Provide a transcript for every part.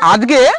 আজকে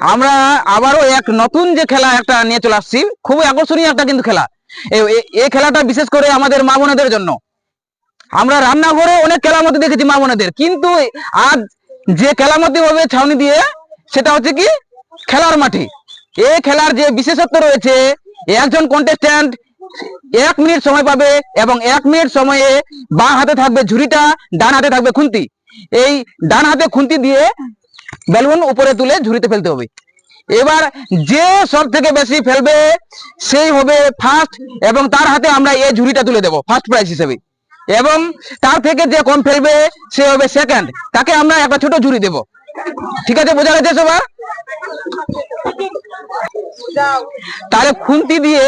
আমরা আবারও এক নতুন যে খেলা একটা নিয়ে চলে আসছি, খুবই আকর্ষণীয় একটা কিন্তু খেলা। এই- খেলাটা বিশেষ করে আমাদের মা বোনেদের জন্য। আমরা রান্নাঘরে অনেক খেলার মধ্যে দেখেছি মা বোনেদের, কিন্তু আজ যে খেলার মধ্যে হবে ছাউনি দিয়ে, সেটা হচ্ছে কি? খেলার মাঠে। এই খেলার যে বিশেষত্ব রয়েছে একজন কন্টেস্ট্যান্ট এক মিনিট সময় পাবে এবং এক মিনিট সময়ে বাঁ হাতে থাকবে ঝুড়িটা, ডান হাতে থাকবে খুন্তি। এই ডান হাতে খুন্তি দিয়ে বেলুন উপরে তুলে ঝুড়িতে ফেলতে হবে। এবার যে সব থেকে বেশি ফেলবে, সেই হবে ফার্স্ট এবং তার হাতে আমরা এই ঝুড়িটা তুলে দেবো ফার্স্ট প্রাইজ হিসেবে। এবং তার থেকে যে কম ফেলবে, সে হবে সেকেন্ড তাকে আমরা একটা ছোট ঝুড়ি দেব। ঠিক আছে, বোঝা গেছে সবার? তাহলে খুন্তি দিয়ে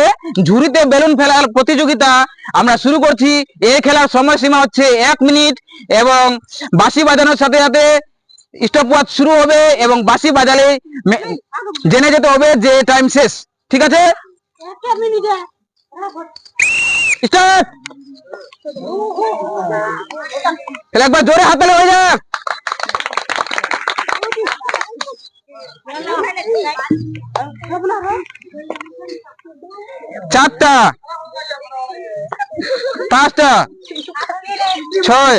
ঝুড়িতে বেলুন ফেলার প্রতিযোগিতা আমরা শুরু করছি। এই খেলার সময়সীমা হচ্ছে এক মিনিট এবং বাঁশি বাজানোর সাথে সাথে স্টপ ওয়াচ শুরু হবে এবং বাসি বাজালে জেনে যেতে হবে যে টাইম শেষ ঠিক আছে? স্টার্ট একবার জোরে হাত তালে হয়ে যাক। চারটা। পাঁচটা। ছয়।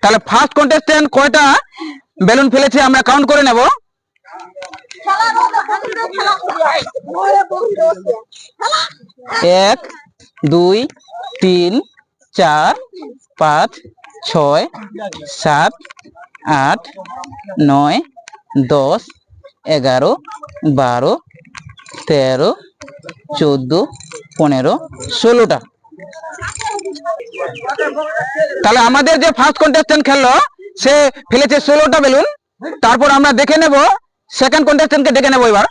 তাহলে ফার্স্ট কন্টেস্ট্যান্ট কয়টা? বেলুন ফেলেছে, আমরা কাউন্ট করে নেব। এক, দুই, তিন, চার, পাঁচ, ছয়, সাত আট, নয়, দশ, এগারো, বারো, তেরো, চোদ্দ, পনেরো, ষোলোটা। তাহলে আমাদের যে ফার্স্ট কন্টেস্টেন্ট খেললো, সে ফেলেছে ষোলোটা বেলুন তারপর আমরা দেখে নেব সেকেন্ড কন্টেস্টেন্টকে ডেকে নেব এবার।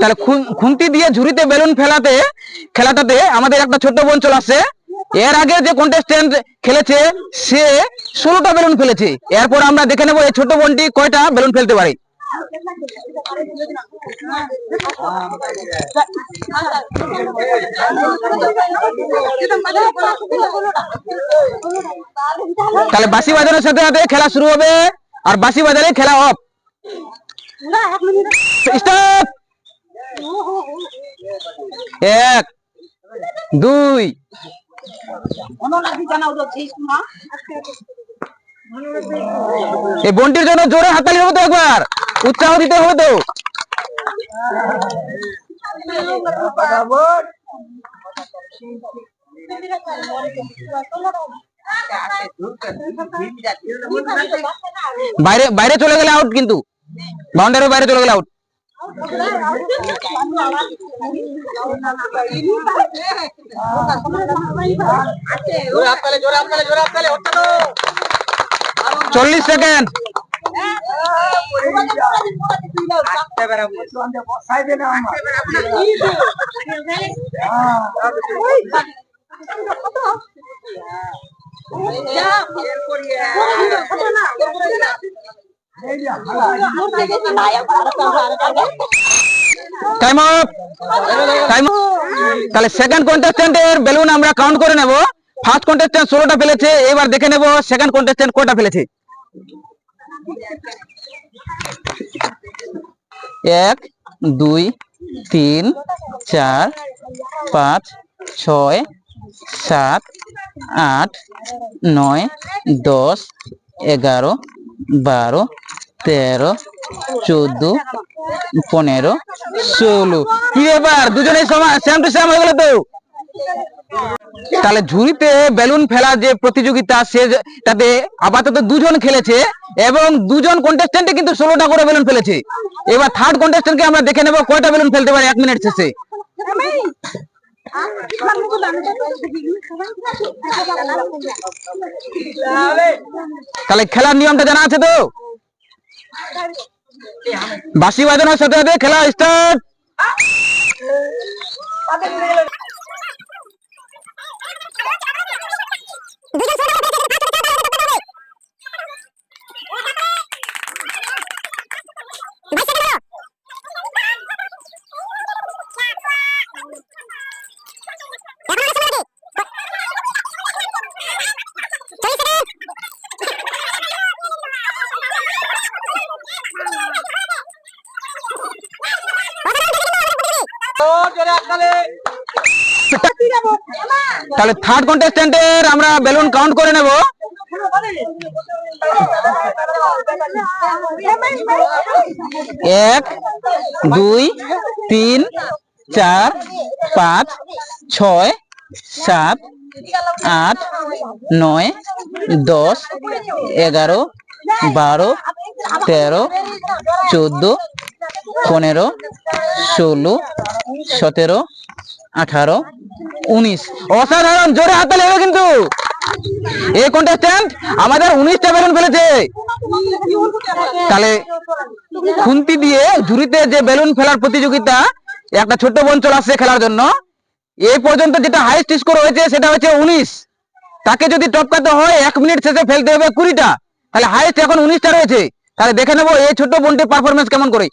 তাহলে খুন- খুন্তি দিয়ে ঝুড়িতে বেলুন ফেলাতে, খেলাটাতে আমাদের একটা ছোট্ট বোন চলে আসছে এর আগে যে কন্টেস্টেন্ট খেলেছে, সে ষোলোটা বেলুন ফেলেছে। এরপর আমরা দেখে নেব এই ছোট বোনটি কয়টা বেলুন ফেলতে পারি। তাহলে বাঁশি বাজানোর সাথে সাথে খেলা শুরু হবে, আর বাঁশি বাজারে খেলা অফ এক, দুই। এই বন্টির জন্য জোরে হাতালি হবে তো একবার। উৎসাহ দিতে হবে তো। বাইরে বাইরে চলে গেলে আউট কিন্তু। বাউন্ডারির বাইরে চলে গেলে আউট চল্লিশ সেকেন্ড। টাইম তাহলে সেকেন্ড কন্টেস্ট্যান্টের বেলুন আমরা কাউন্ট করে নেব। ফার্স্ট কন্টেস্ট্যান্ট ষোলোটা ফেলেছে, এবার দেখে নেব সেকেন্ড কন্টেস্ট্যান্ট কটা ফেলেছে। এক, দুই, তিন, চার, পাঁচ, ছয়, সাত, আট, নয়, দশ, এগারো, বারো, তেরো, চোদ্দ, পনেরো, ষোলো। কি ব্যাপার? দুজনের সমান? সেম টু সেম হয়ে গেল তো? তাহলে ঝুড়িতে বেলুন ফেলার যে প্রতিযোগিতা, সে তাতে আপাতত দুজন খেলেছে এবং দুজন কন্টেস্ট্যান্টে কিন্তু ষোলোটা করে বেলুন ফেলেছে। এবার থার্ড কন্টেস্ট্যান্টকে আমরা দেখে নেব, কয়টা বেলুন ফেলতে পারে এক মিনিট শেষে। তাহলে খেলার নিয়মটা জানা আছে তো? বাসি বাজানোর সাথে সাথে খেলা স্টার্ট দুইজন ছোট তাহলে থার্ড কন্টেস্ট্যান্টের আমরা বেলুন কাউন্ট করে নেব। এক, দুই, তিন, চার, পাঁচ, ছয়, সাত, আট, নয়, দশ, এগারো, বারো, তেরো, চোদ্দ, পনেরো, ষোলো, সতেরো আঠারো, উনিশ। অসাধারণ, জোরে হাতে লেগে কিন্তু। এই কন্টেস্ট্যান্ট আমাদের উনিশটা বেলুন ফেলেছে। তাহলে খুন্তি দিয়ে ঝুড়িতে যে বেলুন ফেলার প্রতিযোগিতা, একটা ছোট্ট বোন চলে আসছে খেলার জন্য। এই পর্যন্ত যেটা হাইস্ট স্কোর হয়েছে, সেটা হচ্ছে উনিশ। তাকে যদি টপকাতে হয়, এক মিনিট শেষে ফেলতে হবে কুড়িটা। তাহলে হাইস্ট এখন উনিশটা রয়েছে। তাহলে দেখে নেব এই ছোট্ট বোনটির পারফরমেন্স কেমন করে।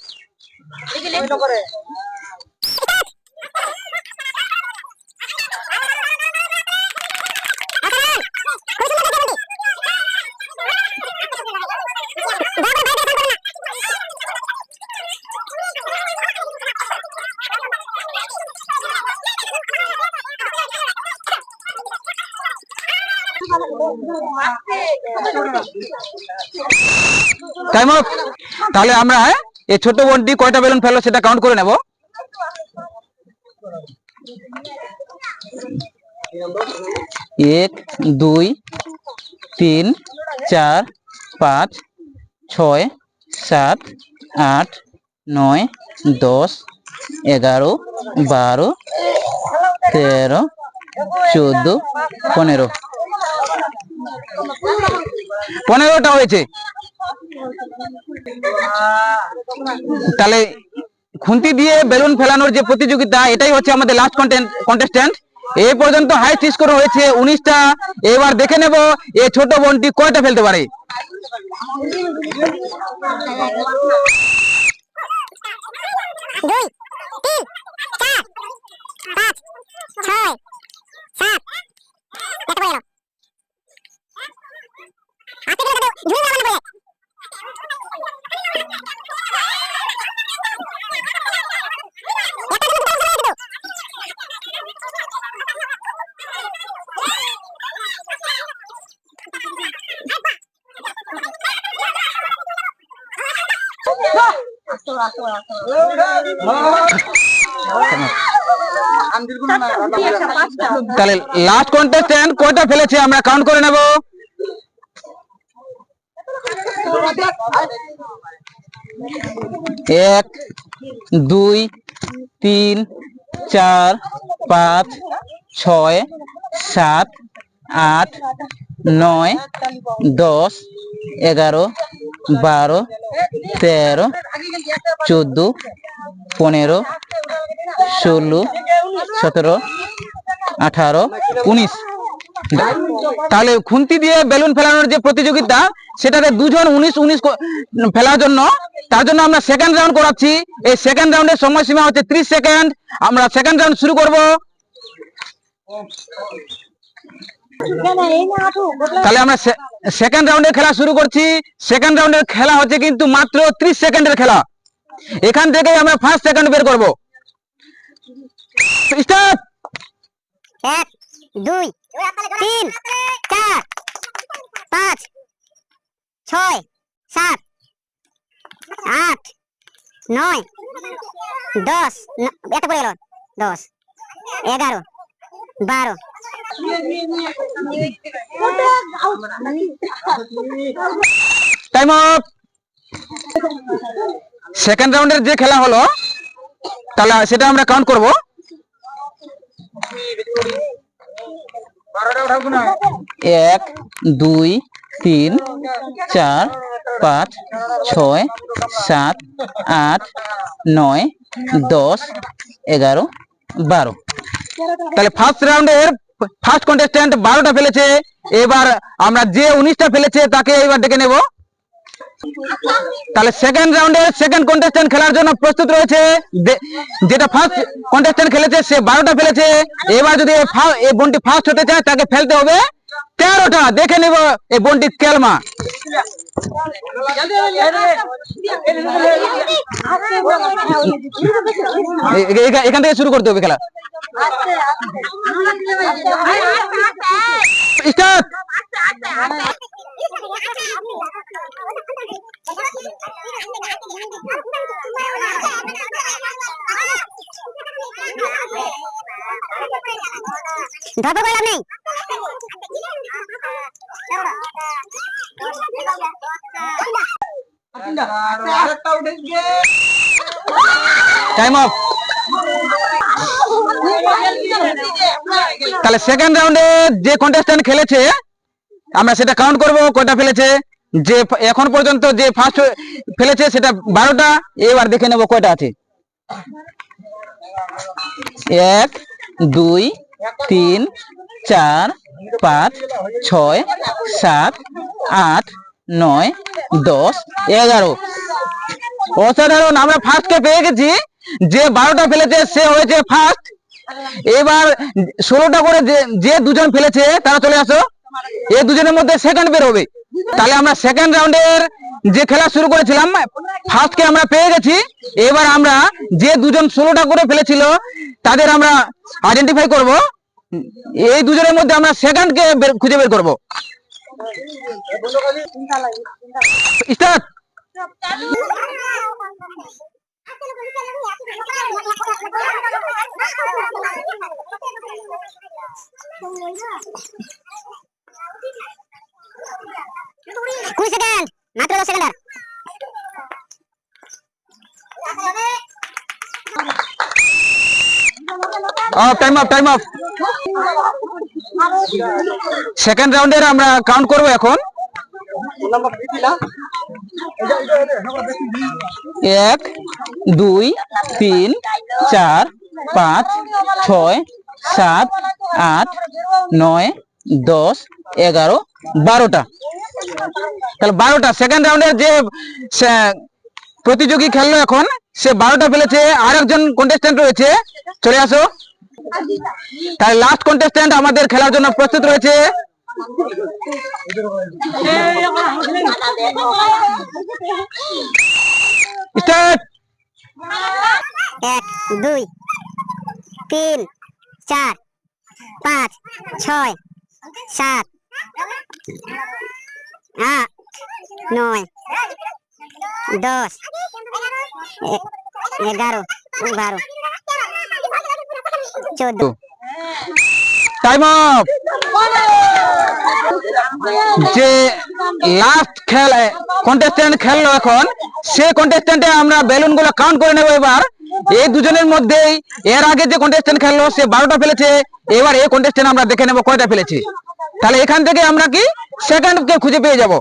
তাহলে আমরা এই ছোট বোনটি কয়টা বেলুন ফেলো সেটা কাউন্ট করে নেব। এক, দুই, তিন, চার, পাঁচ, ছয়, সাত, আট, নয়, দশ, এগারো, বারো, তেরো, চোদ্দ, পনেরো। পনেরোটা হয়েছে। তাহলে খুন্তি দিয়ে বেলুন ফেলানোর যে প্রতিযোগিতা, এটাই হচ্ছে আমাদের লাস্ট কন্টেস্ট্যান্ট এই পর্যন্ত হাইস্ট স্কোর হয়েছে উনিশটা। এবার দেখে নেব এ ছোট বোনটি কয়টা ফেলতে পারে। দুই, তিন, চার, পাঁচ ছয় সাত কত পড়ে গেল হাতে দিলে কত ঝুড়ি মারা পড়ে তাহলে লাস্ট কন্টেস্ট্যান্ট কয়টা ফেলেছে আমরা কাউন্ট করে নেব? এক, দুই, তিন, চার, পাঁচ, ছয়, সাত, আট নয়, দশ, এগারো, বারো, তেরো, চোদ্দ, পনেরো, ষোলো, সতেরো, আঠারো, উনিশ। তাহলে খুন্তি দিয়ে বেলুন ফেলানোর যে প্রতিযোগিতা, সেটাতে দুজন উনিশ উনিশ ফেলার জন্য, তার জন্য আমরা সেকেন্ড রাউন্ড করাচ্ছি। এই সেকেন্ড রাউন্ডের সময়সীমা হচ্ছে ত্রিশ সেকেন্ড আমরা সেকেন্ড রাউন্ড শুরু করব। তাহলে আমরা সেকেন্ড রাউন্ডের খেলা শুরু করছি। সেকেন্ড রাউন্ডের খেলা হচ্ছে কিন্তু মাত্র ত্রিশ সেকেন্ডের খেলা। এখান থেকে আমরা ফার্স্ট সেকেন্ড বের করব। স্টার্ট এক, দুই, তিন, চার, পাঁচ, ছয়, সাত, আট, নয়, দশ একটা পড়ে গেল। দশ, এগারো বারো। টাইম সেকেন্ড রাউন্ডের যে খেলা হলো তাহলে সেটা আমরা কাউন্ট করব। এক দুই তিন চার পাঁচ ছয় সাত আট নয় দশ এগারো বারো। তাহলে ফার্স্ট রাউন্ডের ফার্স্ট কন্টেস্ট্যান্ট বারোটা ফেলেছে। এবার আমরা যে উনিশটা ফেলেছে, তাকে এবার ডেকে নেব। তাহলে সেকেন্ড রাউন্ডে সেকেন্ড কন্টেস্ট্যান্ট খেলার জন্য প্রস্তুত রয়েছে। যেটা ফার্স্ট কন্টেস্ট্যান্ট খেলেছে, সে বারোটা ফেলেছে। এবার যদি এই বোনটি ফার্স্ট হতে চায়, তাকে ফেলতে হবে। তেরোটা, দেখে নেব এই বোনটির কেলমা এখান থেকে শুরু করতে হবে খেলা। স্টার্ট! ধরতে পারলাম নেই টাইম অফ তাহলে সেকেন্ড রাউন্ডে যে কন্টেস্ট্যান্ট খেলেছে, আমরা সেটা কাউন্ট করব, কয়টা ফেলেছে? যে এখন পর্যন্ত যে ফার্স্ট ফেলেছে, সেটা বারোটা, এবার দেখে নেব কয়টা আছে। এক, দুই, তিন, চার, পাঁচ, ছয়, সাত, আট নয়, দশ, এগারো। অসাধারণ, আমরা ফার্স্ট কে পেয়ে গেছি। যে বারোটা ফেলেছে, সে হয়েছে ফার্স্ট এবার ষোলোটা করে যে দুজন ফেলেছে, তারা চলে আসো। এই দুজনের মধ্যে সেকেন্ড বের হবে। তাহলে আমরা সেকেন্ড রাউন্ডের যে খেলা শুরু করেছিলাম ফার্স্ট কে আমরা পেয়ে গেছি। এবার আমরা যে দুজন ষোলোটা করে ফেলেছিল, তাদের আমরা আইডেন্টিফাই করব। এই দুজনের মধ্যে আমরা সেকেন্ড কে খুঁজে বের করব। স্টার্ট! কুড়ি সেকেন্ড! মাত্র দশ second time off time off second রাউন্ডের আমরা কাউন্ট করব এখন। এক, দুই, তিন, চার, পাঁচ, ছয়, সাত, আট, নয়, দশ, এগারো, বারোটা। তাহলে বারোটা। সেকেন্ড রাউন্ডের যে প্রতিযোগী খেললো এখন, সে বারোটা ফেলেছে। আর একজন কন্টেস্ট্যান্ট রয়েছে। চলে আসো। তাহলে লাস্ট কন্টেস্ট্যান্ট আমাদের খেলার জন্য প্রস্তুত রয়েছে। এক, দুই, তিন, চার, পাঁচ, ছয়, সাত, আট, নয়, দশ এগারো, বারো চোদ্দ। টাইম যে লাস্ট খেল কন্টেস্ট্যান্ট খেললো এখন, সে কন্টেস্ট্যান্টে আমরা বেলুনগুলো কাউন্ট করে নেব এবার। এই দুজনের মধ্যেই, এর আগে যে কন্টেস্ট্যান্ট খেললো, সে বারোটা ফেলেছে, এবার এই কন্টেস্ট্যান্ট আমরা দেখে নেব কয়টা ফেলেছে। তাহলে এখান থেকে আমরা কি সেকেন্ড কে খুঁজে পেয়ে যাব।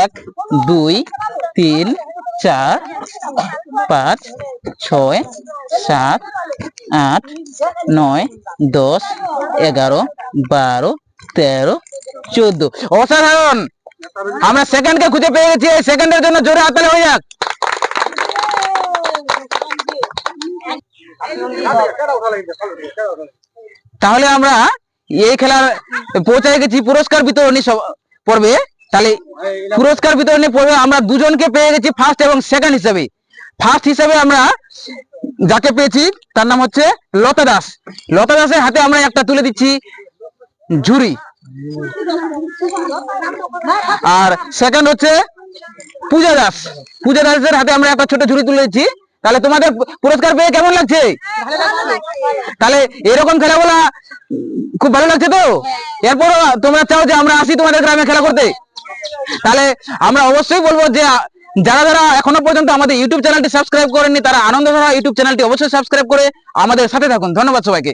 এক, দুই, তিন, চার, পাঁচ, ছয়, সাত, আট, নয়, দশ, এগারো, বারো, তেরো, চোদ্দ। অসাধারণ! আমরা সেকেন্ডকে খুঁজে পেয়ে গেছি সেকেন্ডের জন্য জোরে হাততালি হয়ে যাক। তাহলে আমরা এই খেলার পৌঁছায় গেছি, পুরস্কার বিতরণী পর্বে। তাহলে পুরস্কার বিতরণী পর্বে আমরা দুজনকে পেয়ে গেছি ফার্স্ট এবং সেকেন্ড হিসেবে। ফার্স্ট হিসেবে আমরা যাকে পেয়েছি, তার নাম হচ্ছে লতা দাস। লতা দাসের হাতে আমরা একটা তুলে দিচ্ছি ঝুড়ি আর সেকেন্ড হচ্ছে পূজা দাস। পূজা দাসের হাতে আমরা একটা ছোট ঝুড়ি তুলে দিচ্ছি। তাহলে তোমাদের পুরস্কার পেয়ে কেমন লাগছে? তাহলে এরকম খেলাগুলা খুব ভালো লাগছে তো? এরপর তোমরা চাও যে আমরা আসি তোমাদের গ্রামে খেলা করতে? তাহলে আমরা অবশ্যই বলব যে, যারা যারা এখনও পর্যন্ত আমাদের ইউটিউব চ্যানেলটি সাবস্ক্রাইব করেননি, তারা আনন্দ আনন্দধারা ইউটিউব চ্যানেলটি অবশ্যই সাবস্ক্রাইব করে আমাদের সাথে থাকুন। ধন্যবাদ সবাইকে।